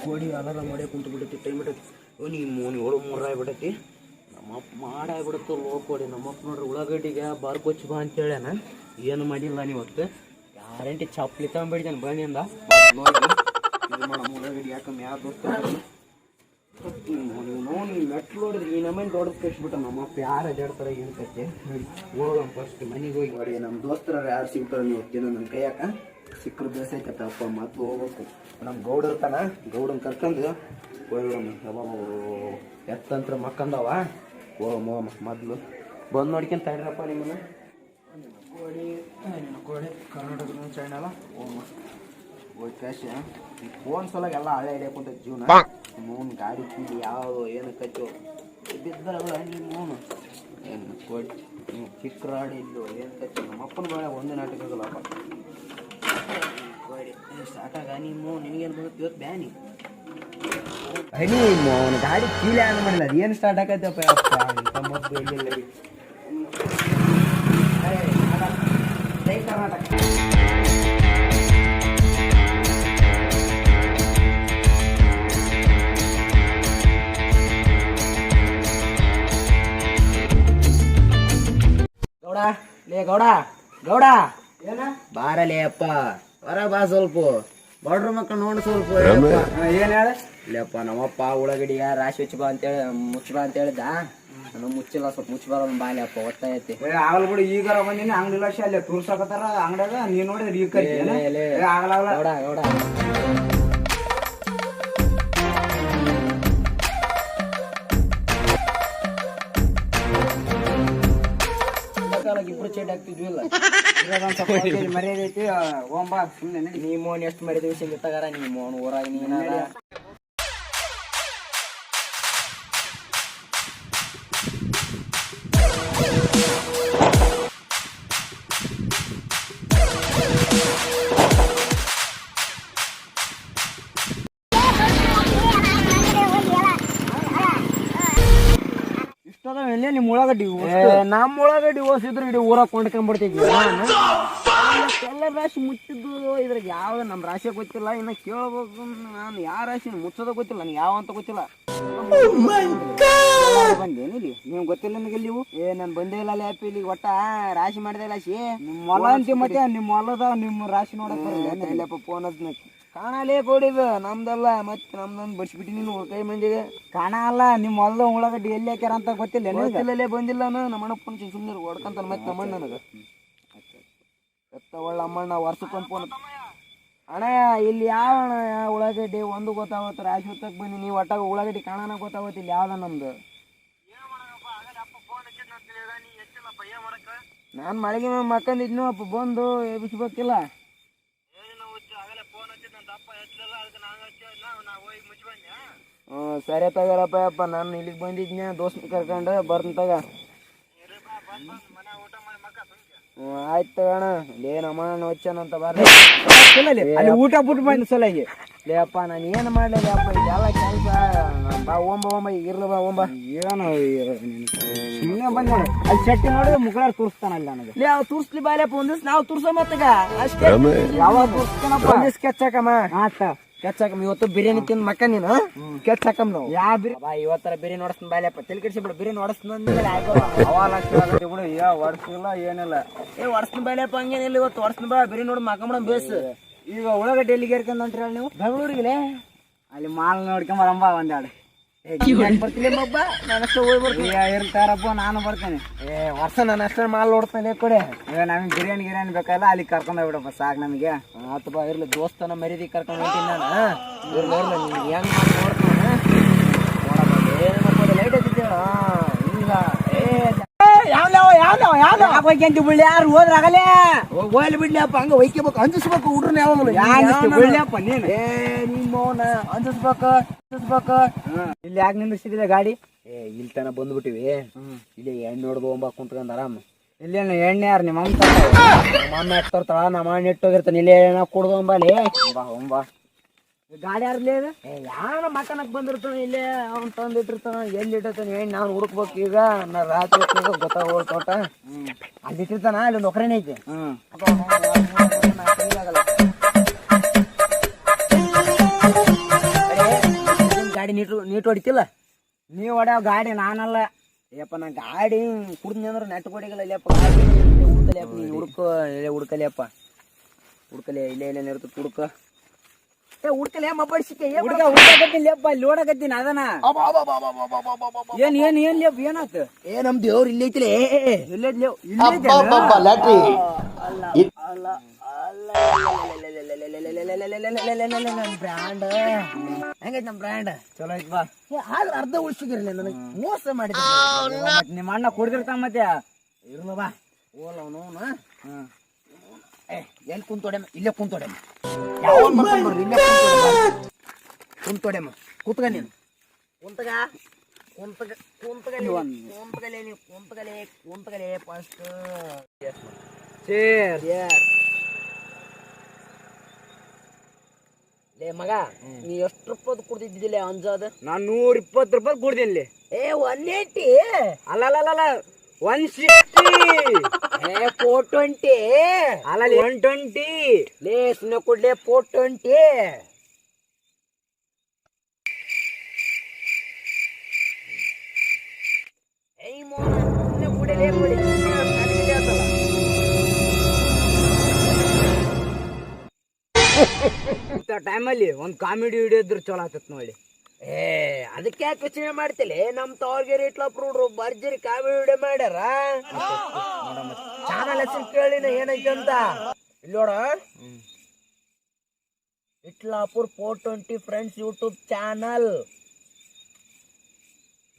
ಕೋಡಿ ಅಲಾರ ಮಾಡೇ ಕುಂತು ಬಿಡುತ್ತೆ ಟೈಮ್ ಓ, ನೀ ಮೂನಿ ಏಳು ಮೂರು ಆಗ್ಬಿಟ್ಟೈತಿ. ನಮ್ಮಪ್ಪ ಮಾಡಾಗ್ಬಿಡುತ್ತೆ ಲೋ ಕೋಡಿ. ನಮ್ಮಪ್ಪ ನೋಡ್ರಿ ಉಳ್ಳಾಗಡ್ಡಿಗೆ ಬಾರ್ ಕೊಚ್ಚಿ ಬಾ ಅಂತ ಹೇಳ್ಯಾನ ಏನು ಮಾಡಿಲ್ಲ ನೀವತ್ತು ಗ್ಯಾರಂಟಿ ಚಪ್ಪಲಿ ತಗೊಂಡ್ಬಿಡ್ತೇನೆ ಬನ್ನಿ ನೋಡಿ ಇದು ಮಾಡಮ್ಮ ಉಳ್ಳಾಗಡ್ಡಿ ಯಾಕಮ್ಮ ದೋಸ್ತ ನೀವು ನೋಡಿ ಮೆಟ್ಲು ನೋಡಿದ್ರಿ ಈ ನಮ್ಮನೆ ದೊಡ್ಡ ಕಳಿಸ್ಬಿಟ್ಟ ನಮ್ಮಪ್ಪ ಯಾರು ಅಡ್ಡಾಡ್ತಾರೆ ಏನು ಕತೆ ಹೋಗಮ್ಮ ಫಸ್ಟ್ ಮನೆಗೆ ಹೋಗಿ. ನೋಡಿ ನಮ್ಮ ದೋಸ್ತರ ಯಾರು ಸಿಗ್ತಾರೆ ನೀವು ದಿನ ನನ್ನ ಕೈಯಾಕ. ಸಿಕ್ಕರು ಬೇಸೈತಪ್ಪ ಅಪ್ಪ ಮತ್ತು ಹೋಗ್ಬೇಕು. ನಮ್ಮ ಗೌಡ ಇರ್ತಾನ, ಗೌಡನ್ ಕರ್ಕೊಂಡು ಹೋಗ್ಬಿಡಮ್ಮ ಎತ್ತಂತ್ರ ಮಕ್ಕಂದವ. ಹೋಗಮ್ಮ ಹೋಗಮ್ಮ ಮೊದಲು ಬಂದು ನೋಡ್ಕೊಂತ ತಡ್ರಪ್ಪ ನಿಮ್ಮನ್ನ. ಕೋಡಿ ಕೋಡಿ ಕರ್ನಾಟಕ ಚಾನಲ್ ಹೋಗಮ್ಮ ಹೋಗಿ ಕ್ಯಾಶ್ ಈ ಫೋನ್ ಸಲಗ ಎಲ್ಲ ಹಳೆ ಹಿಡಿಯಕ್ ಕುಂತೈತಿ ಜೀವನ. ಮೂನ್ ಗಾಡಿ ಕೀಲಿ ಯಾವುದು, ಏನು ಕಚ್ಚು. ಬಿದ್ದರಲ್ಲ ನೀವು ಮೂನು ಏನು ಕೊಡಿ ನೀವು ಚಿಕ್ಕ ರಾಡಿ ಏನು ಕಚ್ಚು. ನಮ್ಮ ಅಪ್ಪನ ಬೇಡ ಒಂದೇ ನಾಟಕ ನಿಮ್ಮ ನಿನಗೇನು ಬಂದು ಇವತ್ತು ಬ್ಯಾನಿ ಹನಿ ಅವನ ಗಾಡಿ ಕೀಲೆ ಆನ್ ಮಾಡಿಲ್ಲ? ಅದೇನು ಏನು ಸ್ಟಾರ್ಟ್ ಆಗತ್ತಪ್ಪ ಎಲ್ಲಿಲ್ಲ ಜೈ ಕರ್ನಾಟಕ. ಗೌಡ ಲೇ ಗೌಡ ಗೌಡ. ಏನ? ಬಾರಲೇ ಅಪ್ಪ. ಹೊರ ಬಾ ಸ್ವಲ್ಪ. ಬಡ್ರ ಮಕ್ಕಳು ನೋಡಿ ಸ್ವಲ್ಪ. ಏನ್ ಹೇಳ? ಇಲ್ಲಪ್ಪ ನಮ್ಮಪ್ಪ ಉಳ್ಳಾಗಡ್ಡಿಗ ರಾಶಿ ಹಚ್ಚಿ ಬಾ ಅಂತೇಳಿ ಮುಚ್ಚ ಬಾ ಅಂತ ಹೇಳಿದ ನಾನು ಮುಚ್ಚಿಲ್ಲ ಸ್ವಲ್ಪ ಮುಚ್ಚಿ ಬರೋದು ಬಾಲಿ ಅಪ್ಪ ಒತ್ತಾಯತಿ ಆಗಲ್ ಬಿಡು ಈಗಾರ ಬಂದಿನಿ ಅಂಗಡಿ ಲಕ್ಷ ಅಲ್ಲಿ ತೋರ್ಸಕತ್ತಾರ ಅಂಗಡ್ಯಾಗ ನೀ ನೋಡಿದ್ರೆ ಈಗ ಕರಿ. ಆಗಲ್ಲ ಇಬ್ರು ಚೇಟ್ ಹಾಕ್ತಿದ್ವಿ ಇಲ್ಲ ಮರ್ಯಾದೆ ಐತಿ ಓಂಬಾ ಸುಮ್ಮನೆ ನಡಿ. ನೀ ಮೋನ್ ಎಷ್ಟು ಮರ್ಯಾದ ವಿಷಯ ತಗಾರ ನೀ ಮೋನ್ ಊರಾಗ ನೀನಾದ ಎಲ್ಲೇ ನಿಮ್ಮ ಉಳ್ಳಾಗಡ್ಡಿ ನಮ್ಮ ಉಳ್ಳಾಗಡ್ಡಿ ಓಸಿದ್ರು ಇಡೀ ಊರಾಗ ಕೊಂಡ್ಕೊಂಡ್ಬಿಡ್ತೀವಿ ಎಲ್ಲ ರಾಶಿ ಮುಚ್ಚಿದ್ದು ಇದ್ರಾಗ ಯಾವ್ದು ನಮ್ಮ ರಾಶಿ ಗೊತ್ತಿಲ್ಲ. ಇನ್ನ ಕೇಳ್ಬೇಕು. ನಾನು ಯಾವ ರಾಶಿ ಮುಚ್ಚೋದ ಗೊತ್ತಿಲ್ಲ. ನನಗೆ ಯಾವ ಅಂತ ಗೊತ್ತಿಲ್ಲ. ಬಂದೇನಿಲ್ಲಿ ನೀವು ಗೊತ್ತಿಲ್ಲ ನಿಮಗೆ ನೀವು ಏ ನಾನು ಬಂದೇ ಇಲ್ಲ ಲ್ಯಾಪ್ ಇಲ್ಲಿ. ಒಟ್ಟ ರಾಶಿ ಮಾಡಿದೆ ರಾಶಿ ನಿಮ್ಮ ಹೊಲ ಅಂತಿ ಮತ್ತೆ ನಿಮ್ಮ ಹೊಲದ ನಿಮ್ಮ ರಾಶಿ ನೋಡಕ್ ಬರಲ್ಲ. ಇಲ್ಲಪ್ಪ ಫೋನ್ ಹಚ್ನ ಕಾಣಲೇ ಕೊಡಿದು ನಮ್ದಲ್ಲ ಮತ್ತೆ ನಮ್ದೊಂದು ಬಡ್ಸ್ಬಿಟ್ಟು ನೀನು ಕೈ ಮಂದಿಗೆ ಕಾಣ ಅಲ್ಲ ನಿಮ್ಮ ಹೊಲದ ಉಳ್ಳಾಗಡ್ಡಿ ಎಲ್ಲಿ ಹಾಕ್ಯಾರ ಅಂತ ಗೊತ್ತಿಲ್ಲ ಎಲ್ಲೇ ಬಂದಿಲ್ಲ ನಮ್ಮ ಅಣ್ಣ ಫೋನ್ ಸುಮ್ಮನೆ ಹೊಡ್ಕಂತಾನ ಮತ್ತೆ ನಮ್ಮಣ್ಣ ನನಗೆ. ಎತ್ತ ಒಳ್ಳೆ ಅಮ್ಮಣ್ಣ ವರ್ಷಕ್ಕೊಂದು ಫೋನ್ ಅಣ್ಣ ಇಲ್ಲಿ ಯಾವ ಉಳ್ಳಾಗಡ್ಡಿ? ಒಂದು ಗೊತ್ತಾಗತ್ತೆ ರಾಶಿ ಹೊತ್ತಕ್ಕೆ ಬಂದು ನೀವು ಒಟ್ಟಾಗ ಉಳ್ಳಾಗಡ್ಡಿ ಕಾಣನ ಗೊತ್ತಾಗತ್ತೆ ಇಲ್ಲಿ ಯಾವ್ದ ನಮ್ದು? ನಾನು ಮಳೆಗೆ ಮಕ್ಕಂದಿದ್ನು ಅಪ್ಪ ಬಂದು ಎಬ್ಬಿಸ್ಬೇಕಿಲ್ಲ. ಹ್ಞೂ ಸರಿ ತಗಾರಪ್ಪ ಅಪ್ಪ ನಾನು ಇಲ್ಲಿಗೆ ಬಂದಿದ್ನ ದೋಸ್ತ ಕರ್ಕೊಂಡು ಬರ್ತೀನಿ ತಗ. ಹ್ಞೂ ಆಯ್ತು ತಗೋಣ ಲೇ ನಮ್ಮ ಅಣ್ಣ ಹೊಚ್ಚಾನಂತ ಊಟ ಬಿಟ್ಟು ಮಾಡಿ ಸಲಹೆ ಲೇ ಅಪ್ಪ ನಾನು ಏನು ಮಾಡಲಿ ಅಪ್ಪ ಎಲ್ಲ ಕೆಲಸ. ಬಾ ಓಂಬ ಓಂಬ ಇರ್ಲಿ ಬಾ ಓಂಬ. ಏನು ಬಂದ. ಅಲ್ಲಿ ಚಟ್ಟಿ ನೋಡಿದ್ರೆ ಮುಖಾರ ತೋರಿಸ್ತಾನಲ್ಲ ನನಗೆ. ಲೇ ಅವ್ ತೋರಿಸ್ಲಿ ಬಾಲಪ್ಪ ಒಂದಿವ್ಸ ನಾವು ತೋರ್ಸೋ ಮತ್ತಗ ಅಷ್ಟೇ. ಯಾವಾಗ ತೋರಿಸ್ತಾನಪ್ಪ? ಒಂದಿವ್ಸ ಕೆಚ್ಚಕಮ್ಮ. ಆತ ಕೆಚ್ ಹಾಕಮ್ಮ ಇವತ್ತು ಬಿರಿಯಾನಿ ತಿಂದ್ ಮಕ್ಕ ನೀನು ಕೆಚ್ ಹಾಕಮ್ ನಾವು. ಯಾ ಬಿರಿ ಬಾ ಇವತ್ತರ ಬಿರಿಯಾನಿ ನೋಡಿಸ್ತೀನಿ ಬಾಯಪ್ಪ ತಲೆ ಕೆಡಿಸಿ ಬಿಡು. ಬಿರಿಯಾನಿ ನೋಡಿಸ್ತೀನಿ ಬಿಡು ಯಾ ಹೊಡ್ಸಿಲ್ಲ ಏನಿಲ್ಲ. ಏ ಹೊಡ್ಸ್ತೀನಿ ಬಾಯಪ್ಪ ಹಂಗೇನಿಲ್ಲ ಇವತ್ತು ಹೊಡ್ಸ್ತೀನಿ ಬಾ ಬಿರಿಯಾನಿ ನೋಡಿ ಮಕ್ಕಂಬಿಡ ಬೇಸ್. ಈಗ ಉಳ್ಳಾಗಡ್ಡಿ ಎಲ್ಲಿಗೆ ಏರ್ಕೊಂಡ್ರಿ ಹೇಳಿ ನೀವು? ಬೆಂಗಳೂರಿಗೆ ಅಲ್ಲಿ ಮಾಲ್ ನೋಡ್ಕೊಂಬರಂಬ ಒಂದೆರಡು ಬರ್ತೀನಿ ಮಬ್ಬ ನಾನು ಅಷ್ಟೇ ಹೋಗಿ ಬರ್ತೀನಿ. ಇರ್ತಾರಪ್ಪ ನಾನು ಬರ್ತೇನೆ. ಏ ವರ್ಷ ನಾನು ಅಷ್ಟೇ ಮಾಲ್ ನೋಡ್ತಾನೆ ಕೊಡೆ. ಈಗ ನಮಗೆ ಬಿರಿಯಾನಿ ಗಿರಿಯಾನಿ ಬೇಕಲ್ಲ ಅಲ್ಲಿ ಕರ್ಕೊಂಡು ಹೋಗ್ಬಿಡಪ್ಪ ಸಾಕು ನಮಗೆ. ಅಥವಾ ಬಾ ಇರ್ಲಿ ದೋಸ್ತನ ಮರ್ಯಾದಿ ಕರ್ಕೊಂಡು ಹೋಗ್ತೀನಿ ನಾನು ಇರ್ಲಿ ಇರ್ಲಿ ನಿನ್ಗೆ ಹೆಂಗ್ ಮಾಡಿ ನೋಡ್ತಾನೆ ಏನಪ್ಪ ಲೈಟ್ ಹಚ್ಚಿದ್ದೇಳ ಇಲ್ಲ. ಏ ಯಾಕೆ ಬಿಳ್ಳಿ ಯಾರು ಹೋದ್ರಾಗಲೇ? ಹೋಗ್ಲಿ ಬಿಡ್ಲಿ ಅಪ್ಪ ಹಂಗ ಒಯ್ಕೋಬೇಕು ಅಂಜಿಸ್ಬೇಕು ಹುಡ್ರನ್ನ ಯಾವಾಗಲೂ ಬಿಳ್ಳಿಯಪ್ಪ ನೀನು ಏ ನಿಮ್ಮ ಅವನ ಅಂಜಿಸ್ಬೇಕು ಅಂಜಿಸ್ಬೇಕು. ಇಲ್ಲಿ ಯಾಕೆ ನಿಂದಿಸಿದಿಲ್ಲ ಗಾಡಿ? ಏ ಇಲ್ಲಿ ತನ ಬಂದ್ಬಿಟ್ಟಿವಿ. ಇಲ್ಲಿ ಎಣ್ಣೆ ನೋಡ್ದು ಒಂಬ ಕುಂತ್ಕೊಂಡ್ ಆರಾಮ್. ಇಲ್ಲೇನು ಎಣ್ಣೆ ಯಾರು ನಿಮ್ಮ ಅಮ್ಮ ನಮ್ಮ ಅಮ್ಮ ಎತ್ತರ್ತಾಳ ನಮ್ಮ ಅಣ್ಣ ಇಟ್ಟೋಗಿರ್ತಾನೆ ಇಲ್ಲೇ ಏನೋ ಕುಡ್ದು ಒಂಬಲ್ಲಿ ಬಾ ಬಾ. ಗಾಡಿ ಏ ಯಾರ ಮಕನಕ್ ಬಂದಿರ್ತಾನ ಇಲ್ಲೇ ಅವ್ನ್ ತಂದಿಟ್ಟಿರ್ತಾನ ಎಲ್ಲಿ ಇಟ್ಟಿರ್ತಾನ ಏನ್ ನಾನು ಹುಡುಕ್ಬೇಕು ಈಗ? ನಾ ರಾತ್ರಿ ಗೊತ್ತಾಗೋಲ್ ತೋಟ ಅಲ್ಲಿ ಇಟ್ಟಿರ್ತಾನ? ಅಲ್ಲಿ ನೌಕರಿನೇ ಐತಿ. ಗಾಡಿ ನೀಟ್ ನೀಟ್ ಹೊಡಿತಿಲ್ಲ? ನೀವ್ ಹೊಡ್ಯಾವ ಗಾಡಿ ನಾನಲ್ಲ. ಯಪ್ಪ ನಾ ಗಾಡಿ ಕುಡ್ದ್ನಿ ಅಂದ್ರೆ ನೆಟ್ ಕೊಡಿಗಲ್ಲ ಇಲ್ಲಪ್ಪ ಗಾಡಿ ಹುಡ್ಕಲಿಯಪ್ಪ ನೀನು ಹುಡ್ಕ ಇಲ್ಲೇ ಹುಡ್ಕಲಿಯಪ್ಪ ಹುಡ್ಕಲಿ ಇಲ್ಲೇ ಇಲ್ಲೇ ಇರ್ತದೆ ಹುಡ್ಕ ಹುಡ್ಕಲಿ ಮಬ್ಬಡಿಸಿಕೆ ಹುಡುಗ ಹುಡುಗತ್ತೀನಿ ಲೇಪ್ಪ ಇಲ್ಲಿ ಓಡಕತ್ತೀನಿ ಅದನ ಏನ್ ಏನ್ ಏನ್ ಲೇಪ್ ಏನಾತ ಏ ನಮ್ ದೇವ್ರು ಇಲ್ಲಿ ಐತಿಲೇ ಇಲ್ಲೇ ಲೇವ್ ಬ್ರ್ಯಾಂಡ್ ಹೆಂಗೈತಿ ನಮ್ ಬ್ರ್ಯಾಂಡ್ ಚಲೋ ಐತ್ ಬಾ ಆದ್ರೆ ಅರ್ಧ ಉಳಿಸಿಗಿರ್ಲಿ ನನಗೆ ಮೋಸ ಮಾಡಿದ ನಿಮ್ಮ ಅಣ್ಣ ಕುಡ್ದಿರ್ತಾನ ಮತ್ತೆ ಇರ್ಲ ಬಾ ಓಲ ಅವನು ಏ ಎಲ್ಲಿ ಕುಂತೋಡೆಮ್ಮ ಇಲ್ಲೇ ಕುಂತೋಡೆಮ್ಮ ಯಾವ ಬರ್ರಿ ಇಲ್ಲೇ ಕುಂತೋಡೆಮ್ಮ ಕುತ್ಕ ನೀನು. ಕುಂತಗ ಕುಂತಗ ಕುಂತಗಲಿ ಕುಂತಗಲೆ ನೀವು ಕುಂತಗಲೆ ಕುಂತಗಲೆ ಫಸ್ಟ್ ಸೇರ್ ಲೇ ಮಗ ನೀ ಎಷ್ಟು ರೂಪಾಯಿ ಕುಡ್ದಿದ್ದಿಲ್ಲ ಅಂಜಾದ? ನಾನ್ ನೂರ ಇಪ್ಪತ್ತು ರೂಪಾಯಿ ಕುಡ್ದಿಲ್ಲ ಏ ಒನ್ ಅಲ್ಲ ಅಲ್ಲಲ್ಲ ಒನ್ ಸಿಕ್ಸ್ಟಿ ಫೋರ್ ಟ್ವೆಂಟಿ ಅಲ್ಲ ಒನ್ ಟ್ವೆಂಟಿ ಲೇ ಸುಮ್ಮನೆ ಕೊಡ್ಲೆ ಫೋರ್ ಟ್ವೆಂಟಿ ಟೈಮಲ್ಲಿ ಒಂದು ಕಾಮಿಡಿ ವಿಡಿಯೋ ಇದ್ರೆ ಚಲೋ ಆತತ್ ನೋಡಿ. ಏ ಅದಕ್ಕೆ ಯಾಕೆ ಯೋಚನೆ ಮಾಡ್ತಿಲ್ಲ ನಮ್ ತವ್ರಿಗೆ ಇಟ್ಲಪ್ಪ ಬರ್ಜರಿ ಭರ್ಜರಿ ಕಾವಿ ವಿಡಿಯೋ ಮಾಡ್ಯಾರ? ಚಾನಲ್ ಹೆಸರು ಕೇಳಿನ ಏನೈತೆ ಅಂತ? ಇಲ್ಲ ನೋಡ. Itlapur four twenty friends YouTube channel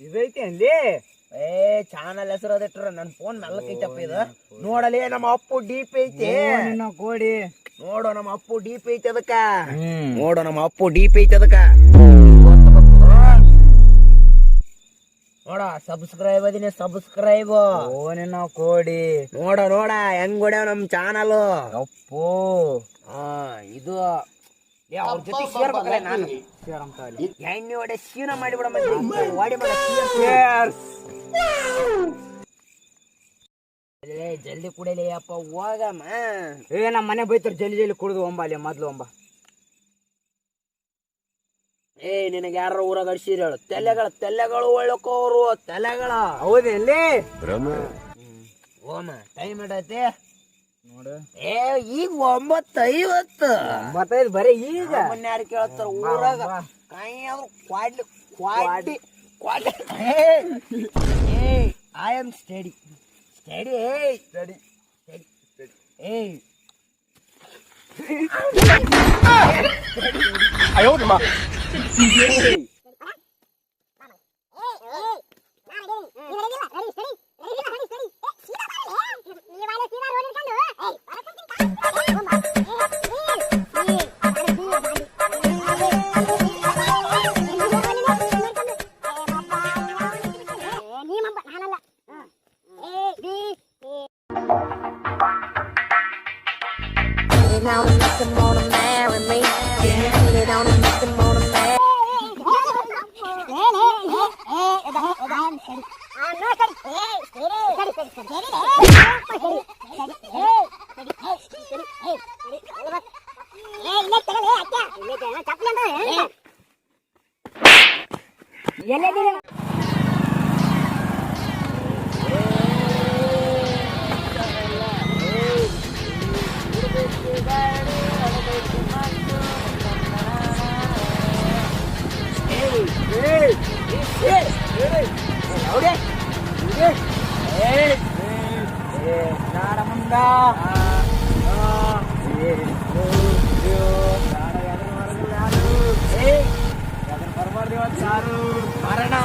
ಇದೈತಿ ಅಲ್ಲಿ? ಏ ಚಾನಲ್ ಹೆಸರು ಅದಿಟ್ರ ನನ್ ಫೋನ್ ಮೆಲ್ಲಕೈತಪ್ಪ ಇದು. ನೋಡಲೇ ನಮ್ಮ ಅಪ್ಪು ಡೀಪ್ ಐತಿ. ಗೋಡಿ ನೋಡು ನಮ್ಮ ಅಪ್ಪು ಡೀಪ್ ಐತಿ ಅದಕ್ಕ. ನೋಡು ನಮ್ಮ ಅಪ್ಪು ಡೀಪ್ ಐತಿ ಅದಕ್ಕ. ನೋಡ ಸಬ್ಸ್ಕ್ರೈಬ್ ಅದೀನಿ ಸಬ್ಸ್ಕ್ರೈಬ್ ಓನೇನೋ ಕೋಡಿ. ನೋಡ ನೋಡ ಹೆಂಗ್ ಹೊಡ್ಯಾವ ನಮ್ ಚಾನಲ್ ಅಪ್ಪು ಆ ಇದು ಏ, ಅವ್ರ ಜೊತೆ ಸೇರ್ಬೇಕಲ್ಲ ನಾನು. ಎಣ್ಣೆ ಹೊಡೆ ಸೀನ ಮಾಡಿಬಿಡ ಮತ್ತೆ ಮಾಡ. ಜಲ್ದಿ ಕುಡಿಯಲಿ ಅಪ್ಪ ಹೋಗಮ್ಮ. ಏ ನಮ್ಮ ಮನೆ ಬೈತಾರ ಜಲ್ದಿ ಜಲ್ದಿ ಕುಡಿದು ಒಂಬ ಅಲ್ಲಿ ಮೊದ್ಲು ಒಂಬ. ಏ ನಿನಗೆ ಯಾರ ಊರಾಗ ಅಡ್ಸಿರ ಹೇಳು. ತಲೆಗಳ ತಲೆಗಳು ಒಳ್ಳಕೋರು ತಲೆಗಳ. ಹೌದಲ್ಲಿ ಓಮ ಟೈಮ್ ಇಡೈತಿ ನೋಡು. ಏ ಈಗ ಒಂಬತ್ತು ಐವತ್ತು ಒಂಬತ್ತೈದು ಬರೀ ಈಗ. ಮೊನ್ನೆ ಯಾರು ಕೇಳ್ತಾರ ಊರಾಗ? ಬಾ. ಕೈ ಆದ್ರೂ ಕ್ವಾಡ್ಲಿ ಕ್ವಾಡ್ಲಿ ಕ್ವಾಡ್ಲಿ. ಏ ಐ ಆಮ್ ಸ್ಟಡಿ ಸ್ಟಡಿ ಏ. ಸ್ಟಡಿ ಏಯ್ 哎呦我的妈！ಎಲ್ಲ ದಿನ గోవిందా సారు మరణ.